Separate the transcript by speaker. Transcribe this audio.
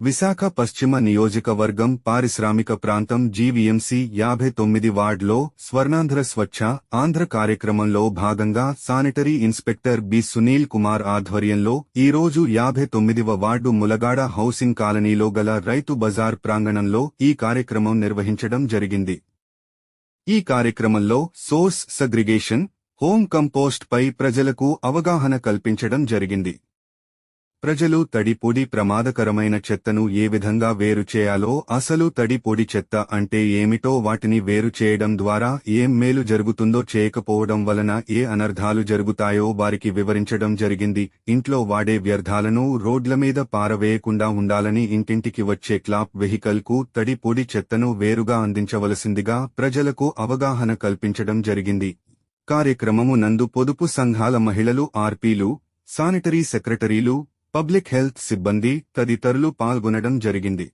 Speaker 1: విశాఖ పశ్చిమ నియోజకవర్గం పారిశ్రామిక ప్రాంతం జీవీఎంసీ యాభై తొమ్మిది వార్డులో స్వర్ణాంధ్ర స్వచ్ఛ ఆంధ్ర కార్యక్రమంలో భాగంగా sanitary inspector B Sunil Kumar ఆధ్వర్యంలో ఈ రోజు యాభై తొమ్మిదివ వార్డు ములగాడ హౌసింగ్ కాలనీలో గల రైతు బజార్ ప్రాంగణంలో ఈ కార్యక్రమం నిర్వహించడం జరిగింది. ఈ కార్యక్రమంలో సోర్స్ సగ్రిగేషన్ హోమ్ కంపోస్ట్ పై ప్రజలకు అవగాహన కల్పించడం జరిగింది. ప్రజలు తడి పొడి ప్రమాదకరమైన చెత్తను ఏ విధంగా వేరు చేయాలో అసలు తడి పొడి చెత్త అంటే ఏమిటో వాటిని వేరు చేయడం ద్వారా ఏం మేలు జరుగుతుందో చేయకపోవడం వలన ఏ అనర్ధాలు జరుగుతాయో వారికి వివరించడం జరిగింది. ఇంట్లో వాడే వ్యర్థాలను రోడ్ల మీద పారవేయకుండా ఉండాలని ఇంటింటికి వచ్చే క్లాప్ వెహికల్కు తడి పొడి చెత్తను వేరుగా అందించవలసిందిగా ప్రజలకు అవగాహన కల్పించడం జరిగింది. కార్యక్రమము నందు పొదుపు సంఘాల మహిళలు ఆర్పీలు శానిటరీ సెక్రటరీలు పబ్లిక్ హెల్త్ సిబ్బంది తదితరులు పాల్గొనడం జరిగింది.